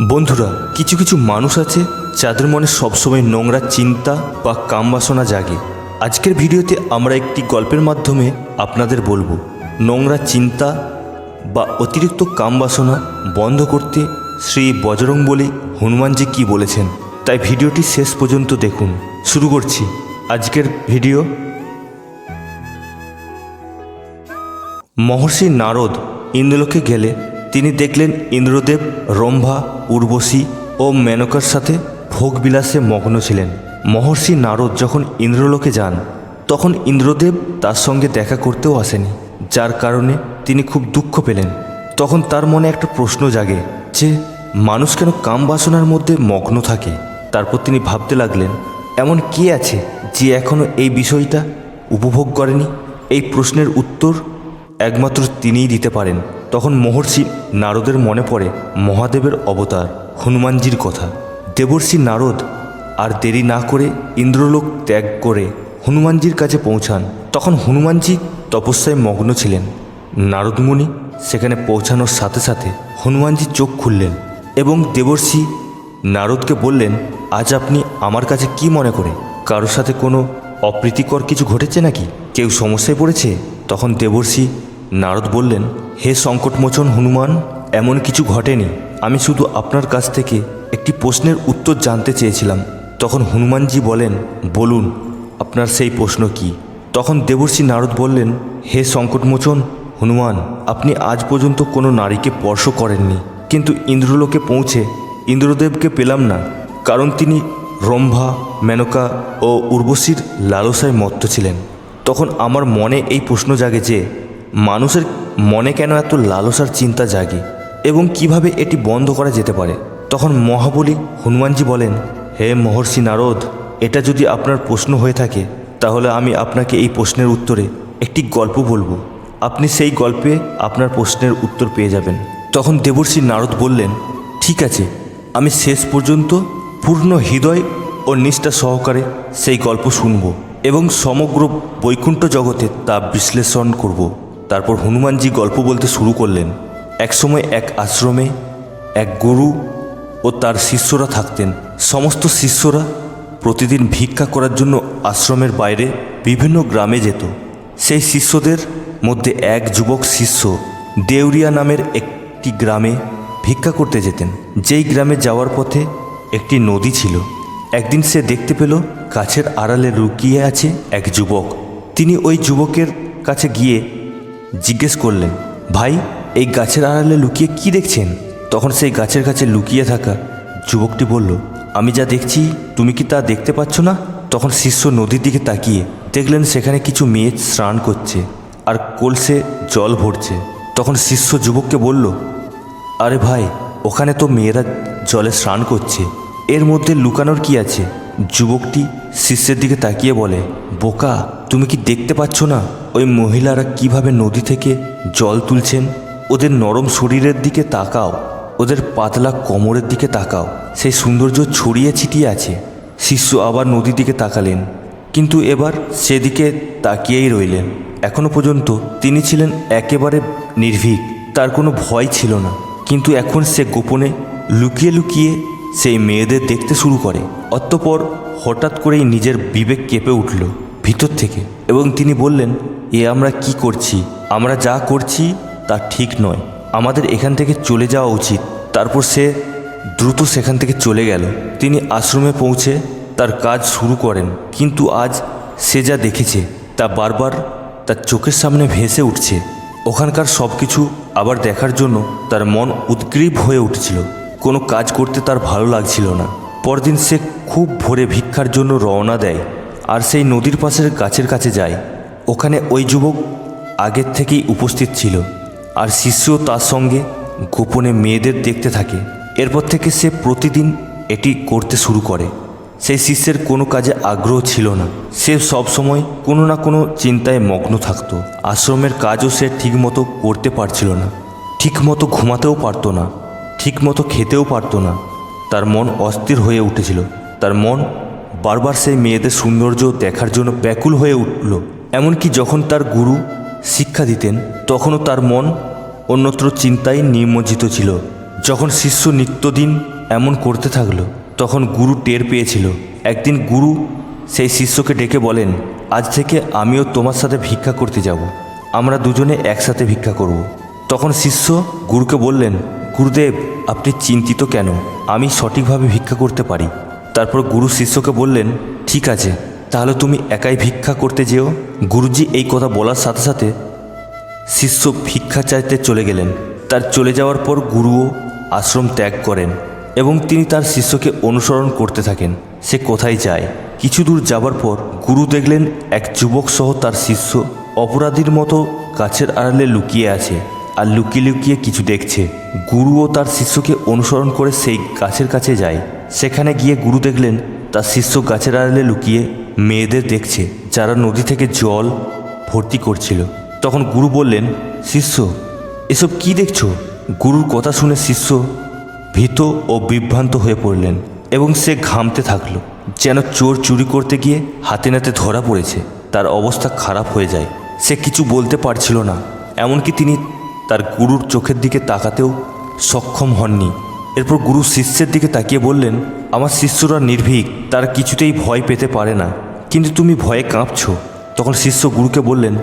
বন্ধুরা, কিছু কিছু মানুষ আছে যাদের মনে সবসময় নোংরা চিন্তা বা কামবাসনা জাগে। আজকের ভিডিওতে আমরা একটি গল্পের মাধ্যমে আপনাদের বলব, নোংরা চিন্তা বা অতিরিক্ত কামবাসনা বন্ধ করতে শ্রী বজরং বলি হনুমানজি কি বলেছেন। তাই ভিডিওটি শেষ পর্যন্ত দেখুন। শুরু করছি আজকের ভিডিও। মহর্ষি নারদ ইন্দ্রলোকে গেলে তিনি দেখলেন ইন্দ্রদেব, রম্ভা, উর্বশী ও মেনকার সাথে ভোগবিলাসে মগ্ন ছিলেন। মহর্ষি নারদ যখন ইন্দ্রলোকে যান, তখন ইন্দ্রদেব তার সঙ্গে দেখা করতেও আসেনি। যার কারণে তিনি খুব দুঃখ পেলেন। তখন তার মনে একটা প্রশ্ন জাগে যে, মানুষ কেন কাম বাসনার মধ্যে মগ্ন থাকে? তারপর তিনি ভাবতে লাগলেন, এমন কে আছে যে এখনও এই বিষয়টা উপভোগ করেনি? এই প্রশ্নের উত্তর একমাত্র তিনিই দিতে পারেন। তখন মহর্ষি নারদের মনে পড়ে মহাদেবের অবতার, হনুমানজির কথা। দেবর্ষি নারদ আর দেরি না করে ইন্দ্রলোক ত্যাগ করে হনুমানজির কাছে পৌঁছান। তখন হনুমানজি তপস্যায় মগ্ন ছিলেন। নারদমুনি সেখানে পৌঁছানোর সাথে সাথে হনুমানজি চোখ খুললেন এবং দেবর্ষি নারদকে বললেন, আজ আপনি আমার কাছে কি মনে করে? কারোর সাথে কোনো অপ্রীতিকর কিছু ঘটেছে নাকি? কেউ সমস্যায় পড়েছে? তখন দেবর্ষি নারদ বললেন, হে সংকটমোচন হনুমান, এমন কিছু ঘটেনি। আমি শুধু আপনার কাছ থেকে একটি প্রশ্নের উত্তর জানতে চেয়েছিলাম। তখন হনুমানজি বলেন, বলুন, আপনার সেই প্রশ্ন কি? তখন দেবর্ষি নারদ বললেন, হে সংকটমোচন হনুমান, আপনি আজ পর্যন্ত কোনো নারীকে স্পর্শ করেননি। কিন্তু ইন্দ্রলোকে পৌঁছে ইন্দ্রদেবকে পেলাম না। কারণ তিনি রম্ভা, মেনকা ও উর্বশীর লালসায় মত্ত ছিলেন। তখন আমার মনে এই প্রশ্ন জাগে যে মানুষের মনে কেন এত লালসার চিন্তা জাগে? এবং কীভাবে এটি বন্ধ করা যেতে পারে? তখন মহাবলী হনুমানজি বলেন, হে মহর্ষি নারদ, এটা যদি আপনার প্রশ্ন হয়ে থাকে, তাহলে আমি আপনাকে এই প্রশ্নের উত্তরে একটি গল্প বলব। আপনি সেই গল্পে আপনার প্রশ্নের উত্তর পেয়ে যাবেন। তখন দেবর্ষি নারদ বললেন, ঠিক আছে, আমি শেষ পর্যন্ত পূর্ণ হৃদয় ও নিষ্ঠা সহকারে সেই গল্প শুনব এবং সমগ্র বৈকুণ্ঠ জগতে তা বিশ্লেষণ করব। তারপর হনুমানজি গল্প বলতে শুরু করলেন। একসময় এক আশ্রমে এক গুরু ও তার শিষ্যরা থাকতেন। সমস্ত শিষ্যরা প্রতিদিন ভিক্ষা করার জন্য আশ্রমের বাইরে বিভিন্ন গ্রামে যেত। সেই শিষ্যদের মধ্যে এক যুবক শিষ্য দেউরিয়া নামের একটি গ্রামে ভিক্ষা করতে যেতেন। যেই গ্রামে যাওয়ার পথে একটি নদী ছিল। একদিন সে দেখতে পেল গাছের আড়ালে লুকিয়ে আছে এক যুবক। তিনি ওই যুবকের কাছে গিয়ে জিজ্ঞেস করলেন, ভাই, এই গাছের আড়ালে লুকিয়ে কি দেখছেন? তখন সেই গাছের কাছে লুকিয়ে থাকা যুবকটি বলল, আমি যা দেখছি, তুমি কি তা দেখতে পাচ্ছ না? তখন শিষ্য নদীর দিকে তাকিয়ে দেখলেন সেখানে কিছু মেয়ে স্নান করছে আর কলসে জল ভরছে। তখন শিষ্য যুবককে বলল, আরে ভাই, ওখানে তো মেয়েরা জলে স্নান করছে, এর মধ্যে লুকানোর কি আছে? যুবকটি শিষ্যের দিকে তাকিয়ে বলে, বোকা, তুমি কি দেখতে পাচ্ছ না? ওই মহিলারা কীভাবে নদী থেকে জল তুলছেন? ওদের নরম শরীরের দিকে তাকাও। ওদের পাতলা কোমরের দিকে তাকাও। সেই সৌন্দর্য ছড়িয়ে ছিটিয়ে আছে। শিষ্য আবার নদীর দিকে তাকালেন। কিন্তু এবার সেদিকে তাকিয়েই রইলেন। এখনও পর্যন্ত তিনি ছিলেন একেবারে নির্ভীক। তার কোনো ভয় ছিল না। কিন্তু এখন সে গোপনে লুকিয়ে লুকিয়ে সেই মেয়েদের দেখতে শুরু করে। অতঃপর হঠাৎ করেই নিজের বিবেক কেঁপে উঠল ভিতর থেকে। এবং তিনি বললেন এ আমরা কি করছি? আমরা যা করছি তা ঠিক নয়। আমাদের এখান থেকে চলে যাওয়া উচিত। তারপর সে দ্রুত সেখান থেকে চলে গেল। তিনি আশ্রমে পৌঁছে তার কাজ শুরু করেন। কিন্তু আজ সে যা দেখেছে, তা বারবার তার চোখের সামনে ভেসে উঠছে। ওখানকার সব কিছু আবার দেখার জন্য তার মন উদ্গ্রীব হয়ে উঠছিল। কোনো কাজ করতে তার ভালো লাগছিল না। পরদিন সে খুব ভোরে ভিক্ষার জন্য রওনা দেয়। আর সেই নদীর পাশের গাছের কাছে যায়। ওখানে ওই যুবক আগের থেকেই উপস্থিত ছিল আর শিষ্যও তার সঙ্গে গোপনে মেয়েদের দেখতে থাকে। এরপর থেকে সে প্রতিদিন এটি করতে শুরু করে। সেই শিষ্যের কোনো কাজে আগ্রহ ছিল না। সে সবসময় কোনো না কোনো চিন্তায় মগ্ন থাকত। আশ্রমের কাজও সে ঠিকমতো করতে পারছিল না। ঠিকমতো ঘুমাতেও পারতো না। ঠিকমতো খেতেও পারতো না। তার মন অস্থির হয়ে উঠেছিল। তার মন বারবার সেই মেয়েদের সৌন্দর্য দেখার জন্য ব্যাকুল হয়ে উঠল। এমনকি যখন তার গুরু শিক্ষা দিতেন, তখনও তার মন অন্যত্র চিন্তায় নিমজ্জিত ছিল। যখন শিষ্য নিত্যদিন এমন করতে থাকল, তখন গুরু টের পেয়েছিল। একদিন গুরু সেই শিষ্যকে ডেকে বলেন, আজ থেকে আমিও তোমার সাথে ভিক্ষা করতে যাব। আমরা দুজনে একসাথে ভিক্ষা করব। তখন শিষ্য গুরুকে বললেন, গুরুদেব, আপনি চিন্তিত কেন? আমি সঠিকভাবে ভিক্ষা করতে পারি। তারপর গুরু শিষ্যকে বললেন, ঠিক আছে তাহলে তুমি একাই ভিক্ষা করতে যেও? গুরুজি এই কথা বলার সাথে সাথে শিষ্য ভিক্ষা চাইতে চলে গেলেন। তার চলে যাওয়ার পর গুরুও আশ্রম ত্যাগ করেন এবং তিনি তার শিষ্যকে অনুসরণ করতে থাকেন। সে কোথায় যায়? কিছু দূর যাবার পর গুরু দেখলেন এক যুবক সহ তার শিষ্য অপরাধীর মতো গাছের আড়ালে লুকিয়ে আছে আর লুকিয়ে লুকিয়ে কিছু দেখছে। গুরুও তার শিষ্যকে অনুসরণ করে সেই গাছের কাছে যায়। সেখানে গিয়ে গুরু দেখলেন তার শিষ্য গাছের আড়ালে লুকিয়ে মেয়েদের দেখছে, যারা নদী থেকে জল ভর্তি করছিল। তখন গুরু বললেন, শিষ্য, এসব কি দেখছ? গুরুর কথা শুনে শিষ্য ভীত ও বিভ্রান্ত হয়ে পড়লেন এবং সে ঘামতে থাকল, যেন চোর চুরি করতে গিয়ে হাতে নাতে ধরা পড়েছে। তার অবস্থা খারাপ হয়ে যায়। সে কিছু বলতে পারছিল না, এমনকি তিনি তার গুরুর চোখের দিকে তাকাতেও সক্ষম হননি। এরপর গুরু শিষ্যের দিকে তাকিয়ে বললেন, আমার শিষ্যরা নির্ভীক, তারা কিছুতেই ভয় পেতে পারে না। কিন্তু তুমি ভয়ে কাঁপছো। তখন শিষ্য গুরুকে বললেন,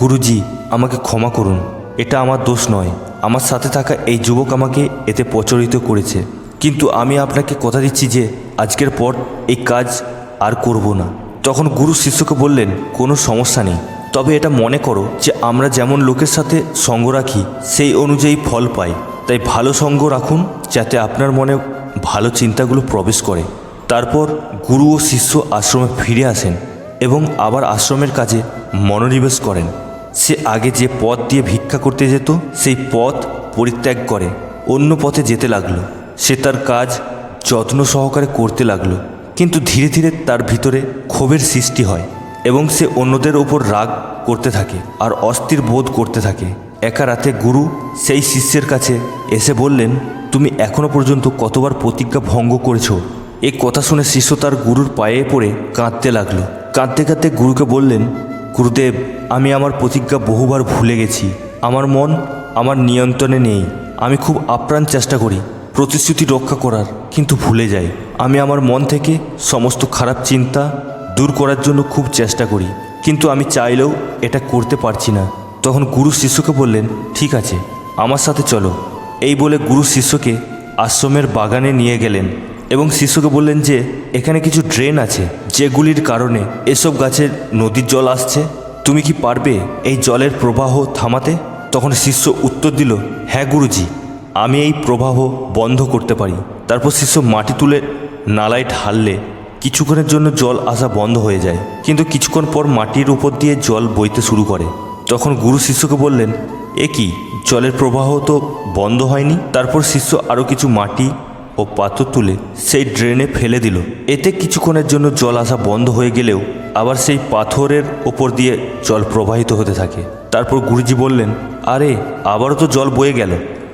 গুরুজি, আমাকে ক্ষমা করুন। এটা আমার দোষ নয়। আমার সাথে থাকা এই যুবক আমাকে এতে প্রচলিত করেছে। কিন্তু আমি আপনাকে কথা দিচ্ছি যে, আজকের পর এই কাজ আর করব না। তখন গুরু শিষ্যকে বললেন, কোনো সমস্যা নেই। তবে এটা মনে করো যে, আমরা যেমন লোকের সাথে সঙ্গ রাখি, সেই অনুযায়ী ফল পাই। তাই ভালো সঙ্গ রাখুন, যাতে আপনার মনে ভালো চিন্তাগুলো প্রবেশ করে। তারপর গুরু ও শিষ্য আশ্রমে ফিরে আসেন এবং আবার আশ্রমের কাজে মনোনিবেশ করেন। সে আগে যে পথ দিয়ে ভিক্ষা করতে যেত, সেই পথ পরিত্যাগ করে, অন্য পথে যেতে লাগল। সে তার কাজ যত্ন সহকারে করতে লাগল, কিন্তু ধীরে ধীরে তার ভিতরে ক্ষোভের সৃষ্টি হয় এবং সে অন্যদের ওপর রাগ করতে থাকে আর অস্থির বোধ করতে থাকে। একা রাতে গুরু সেই শিষ্যের কাছে এসে বললেন, তুমি এখনও পর্যন্ত কতবার প্রতিজ্ঞা ভঙ্গ করেছ? এই কথা শুনে শিষ্য তার গুরুর পায়ে পড়ে কাঁদতে লাগল। কাঁদতে কাঁদতে গুরুকে বললেন, গুরুদেব, আমি আমার প্রতিজ্ঞা বহুবার ভুলে গেছি। আমার মন আমার নিয়ন্ত্রণে নেই। আমি খুব আপ্রাণ চেষ্টা করি, প্রতিশ্রুতি রক্ষা করার, কিন্তু ভুলে যাই। আমি আমার মন থেকে সমস্ত খারাপ চিন্তা দূর করার জন্য খুব চেষ্টা করি, কিন্তু আমি চাইলেও এটা করতে পারছি না। তখন গুরু শিষ্যকে বললেন, ঠিক আছে, আমার সাথে চলো। এই বলে গুরু শিষ্যকে আশ্রমের বাগানে নিয়ে গেলেন। এবং শিষ্যকে বললেন যে, এখানে কিছু ড্রেন আছে যেগুলির কারণে এসব গাছের নদীর জল আসছে। তুমি কি পারবে এই জলের প্রবাহ থামাতে? তখন শিষ্য উত্তর দিল হ্যাঁ গুরুজি, আমি এই প্রবাহ বন্ধ করতে পারি। তারপর শিষ্য মাটি তুলে নালায় ঢাললে কিছুক্ষণের জন্য জল আসা বন্ধ হয়ে যায়। কিন্তু কিছুক্ষণ পর মাটির উপর দিয়ে জল বইতে শুরু করে। তখন গুরু শিষ্যকে বললেন, এ কি, জলের প্রবাহ তো বন্ধ হয়নি? তারপর শিষ্য আরও কিছু মাটি ও পাথর তুলে সেই ড্রেনে ফেলে দিল। এতে কিছুক্ষণের জন্য জল আসা বন্ধ হয়ে গেলেও আবার সেই পাথরের ওপর দিয়ে জল প্রবাহিত হতে থাকে। তারপর গুরুজি বললেন, আরে, আবারও তো জল বয়ে গেল।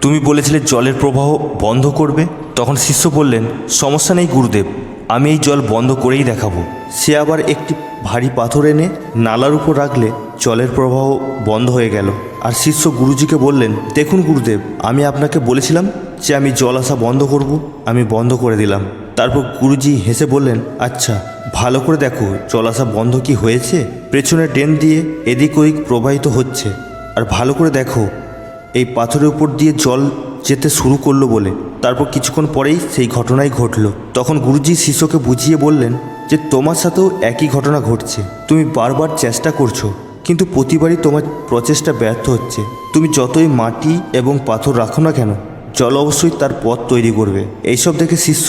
তুমি বলেছিলে জলের প্রবাহ বন্ধ করবে? তখন শিষ্য বললেন, সমস্যা নেই গুরুদেব, আমি এই জল বন্ধ করেই দেখাবো। সে আবার একটি ভারী পাথর এনে নালার উপর রাখলে জলের প্রবাহ বন্ধ হয়ে গেল। আর শিষ্য গুরুজিকে বললেন, দেখুন গুরুদেব, আমি আপনাকে বলেছিলাম যে আমি জল আসা বন্ধ করব, আমি বন্ধ করে দিলাম। তারপর গুরুজি হেসে বললেন আচ্ছা ভালো করে দেখো, জল আসা বন্ধ কি হয়েছে? পেছনে ড্রেন দিয়ে এদিক ওদিক প্রবাহিত হচ্ছে। আর ভালো করে দেখো, এই পাথরের উপর দিয়ে জল যেতে শুরু করল বলে। তারপর কিছুক্ষণ পরেই সেই ঘটনাই ঘটলো। তখন গুরুজি শিষ্যকে বুঝিয়ে বললেন যে, তোমার সাথেও একই ঘটনা ঘটছে। তুমি বারবার চেষ্টা করছ কিন্তু প্রতিবারই তোমার প্রচেষ্টা ব্যর্থ হচ্ছে। তুমি যতই মাটি এবং পাথর রাখো না কেন, জল অবশ্যই তার পথ তৈরি করবে। এইসব দেখে শিষ্য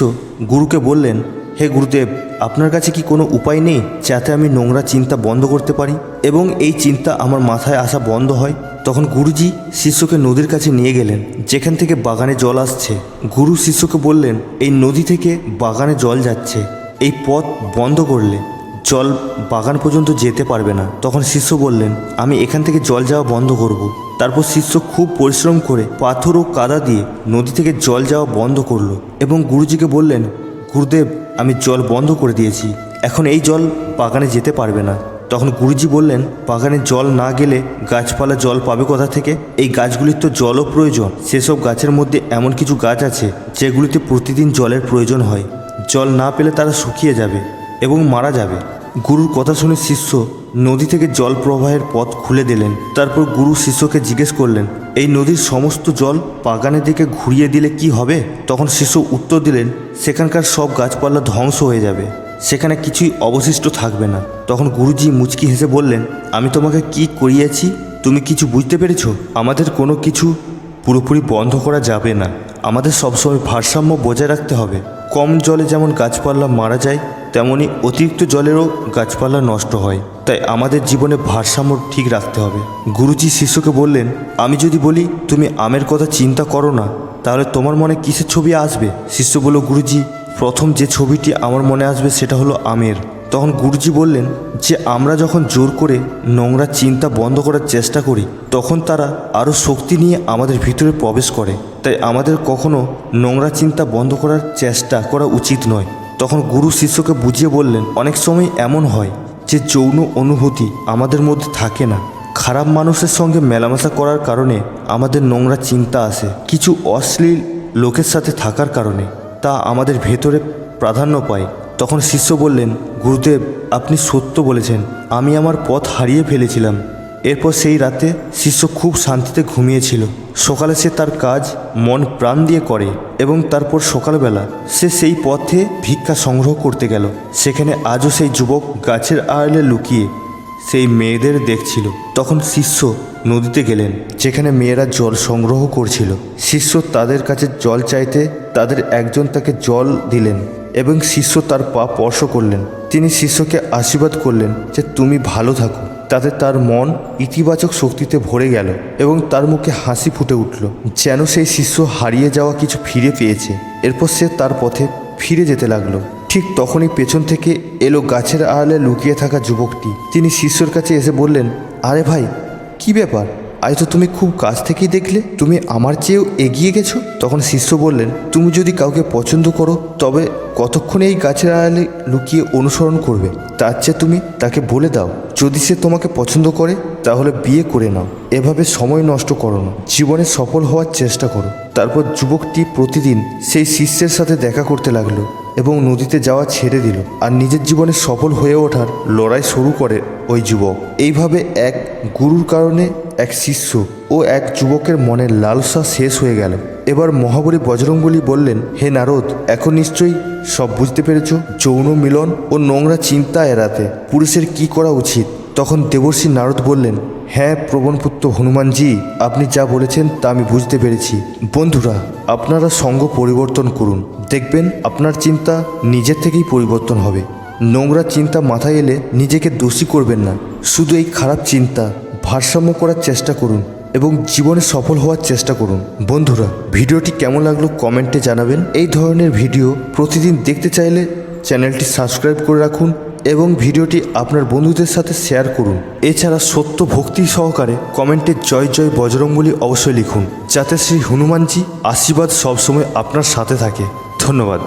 গুরুকে বললেন, হে গুরুদেব, আপনার কাছে কি কোনো উপায় নেই যাতে আমি নোংরা চিন্তা বন্ধ করতে পারি? এবং এই চিন্তা আমার মাথায় আসা বন্ধ হয়, তখন গুরুজি শিষ্যকে নদীর কাছে নিয়ে গেলেন, যেখান থেকে বাগানে জল আসছে। গুরু শিষ্যকে বললেন, এই নদী থেকে বাগানে জল যাচ্ছে। এই পথ বন্ধ করলে জল বাগান পর্যন্ত যেতে পারবে না। তখন শিষ্য বললেন, আমি এখান থেকে জল যাওয়া বন্ধ করব। তারপর শিষ্য খুব পরিশ্রম করে পাথর ও কাদা দিয়ে নদী থেকে জল যাওয়া বন্ধ করল এবং গুরুজিকে বললেন, গুরুদেব, আমি জল বন্ধ করে দিয়েছি। এখন এই জল বাগানে যেতে পারবে না। তখন গুরুজি বললেন, বাগানে জল না গেলে গাছপালা জল পাবে কোথা থেকে? এই গাছগুলির তো জলও প্রয়োজন। সেসব গাছের মধ্যে এমন কিছু গাছ আছে যেগুলিতে প্রতিদিন জলের প্রয়োজন হয়। জল না পেলে তারা শুকিয়ে যাবে এবং মারা যাবে। গুরুর কথা শুনে শিষ্য নদী থেকে জল প্রবাহের পথ খুলে দিলেন। তারপর গুরু শিষ্যকে জিজ্ঞেস করলেন, এই নদীর সমস্ত জল বাগানের দিকে ঘুরিয়ে দিলে কি হবে? তখন শিষ্য উত্তর দিলেন, সেখানকার সব গাছপালা ধ্বংস হয়ে যাবে। সেখানে কিছুই অবশিষ্ট থাকবে না। তখন গুরুজি মুচকি হেসে বললেন, আমি তোমাকে কি করিয়েছি? তুমি কিছু বুঝতে পেরেছ? আমাদের কোনো কিছু পুরোপুরি বন্ধ করা যাবে না। আমাদের সবসময় ভারসাম্য বজায় রাখতে হবে। কম জলে যেমন গাছপালা মারা যায় তেমনি অতিরিক্ত জলেরও গাছপালা নষ্ট হয়। তাই আমাদের জীবনে ভারসাম্য ঠিক রাখতে হবে। গুরুজি শিষ্যকে বললেন, আমি যদি বলি, তুমি আমের কথা চিন্তা করো না, তাহলে তোমার মনে কিসের ছবি আসবে? শিষ্য বলল, গুরুজি, প্রথম যে ছবিটি আমার মনে আসবে সেটা হলো আমের। তখন গুরুজি বললেন, যে আমরা যখন জোর করে নোংরা চিন্তা বন্ধ করার চেষ্টা করি, তখন তারা আরও শক্তি নিয়ে আমাদের ভিতরে প্রবেশ করে। তাই আমাদের কখনো নোংরা চিন্তা বন্ধ করার চেষ্টা করা উচিত নয়। তখন গুরু শিষ্যকে বুঝিয়ে বললেন, অনেক সময় এমন হয় যে যৌন অনুভূতি আমাদের মধ্যে থাকে না। খারাপ মানুষের সঙ্গে মেলামেশা করার কারণে আমাদের নোংরা চিন্তা আসে। কিছু অশ্লীল লোকের সাথে থাকার কারণে তা আমাদের ভেতরে প্রাধান্য পায়। তখন শিষ্য বললেন, গুরুদেব, আপনি সত্য বলেছেন। আমি আমার পথ হারিয়ে ফেলেছিলাম। এরপর সেই রাতে শিষ্য খুব শান্তিতে ঘুমিয়েছিল। সকালে সে তার কাজ মন প্রাণ দিয়ে করে এবং তারপর সকালবেলা সে সেই পথে ভিক্ষা সংগ্রহ করতে গেল। সেখানে আজও সেই যুবক গাছের আড়ালে লুকিয়ে সেই মেয়েদের দেখছিল। তখন শিষ্য নদীতে গেলেন, যেখানে মেয়েরা জল সংগ্রহ করছিল। শিষ্য তাদের কাছে জল চাইতে তাদের একজন তাকে জল দিলেন এবং শিষ্য তার পা স্পর্শ করলেন। তিনি শিষ্যকে আশীর্বাদ করলেন যে, তুমি ভালো থাকো। তাতে তার মন ইতিবাচক শক্তিতে ভরে গেল এবং তার মুখে হাসি ফুটে উঠল। যেন সেই শিষ্য হারিয়ে যাওয়া কিছু ফিরে পেয়েছে। এরপর সে তার পথে ফিরে যেতে লাগল। ঠিক তখনই পেছন থেকে এলো গাছের আড়ালে লুকিয়ে থাকা যুবকটি। তিনি শিষ্যর কাছে এসে বললেন, আরে ভাই, কি ব্যাপার? আজ তো তুমি খুব কাছ থেকেই দেখলে। তুমি আমার চেয়েও এগিয়ে গেছো। তখন শিষ্য বললেন, তুমি যদি কাউকে পছন্দ করো, তবে কতক্ষণ এই গাছের আড়ালে লুকিয়ে অনুসরণ করবে? তার চেয়ে তুমি তাকে বলে দাও, যদি সে তোমাকে পছন্দ করে, তাহলে বিয়ে করে নাও। এভাবে সময় নষ্ট করো না। জীবনে সফল হওয়ার চেষ্টা করো। তারপর যুবকটি প্রতিদিন সেই শিষ্যের সাথে দেখা করতে লাগল এবং নদীতে যাওয়া ছেড়ে দিল আর নিজের জীবনে সফল হয়ে ওঠার লড়াই শুরু করে ওই যুবক। এইভাবে এক গুরুর কারণে এক শিষ্য ও এক যুবকের মনের লালসা শেষ হয়ে গেল। এবার মহাবলী বজরংবলী বললেন, হে নারদ, এখন নিশ্চয়ই সব বুঝতে পেরেছ? যৌন মিলন ও নোংরা চিন্তা এড়াতে পুরুষের কি করা উচিত? তখন দেবর্ষী নারদ বললেন হ্যাঁ প্রবণপুত্র হনুমানজি, আপনি যা বলেছেন তা আমি বুঝতে পেরেছি। বন্ধুরা, আপনারা সঙ্গ পরিবর্তন করুন। দেখবেন আপনার চিন্তা নিজের থেকেই পরিবর্তন হবে। নোংরা চিন্তা মাথায় এলে নিজেকে দোষী করবেন না। শুধু এই খারাপ চিন্তা ভারসাম্য করার চেষ্টা করুন এবং জীবনে সফল হওয়ার চেষ্টা করুন। বন্ধুরা, ভিডিওটি কেমন লাগল কমেন্টে জানাবেন। এই ধরনের ভিডিও প্রতিদিন দেখতে চাইলে চ্যানেলটি সাবস্ক্রাইব করে রাখুন এবং ভিডিওটি আপনার বন্ধুদের সাথে শেয়ার করুন। এছাড়া সত্য ভক্তি সহকারে কমেন্টে জয় জয় বজরংবলী অবশ্যই লিখুন, যাতে শ্রী হনুমানজি আশীর্বাদ সবসময় আপনার সাথে থাকে। ধন্যবাদ।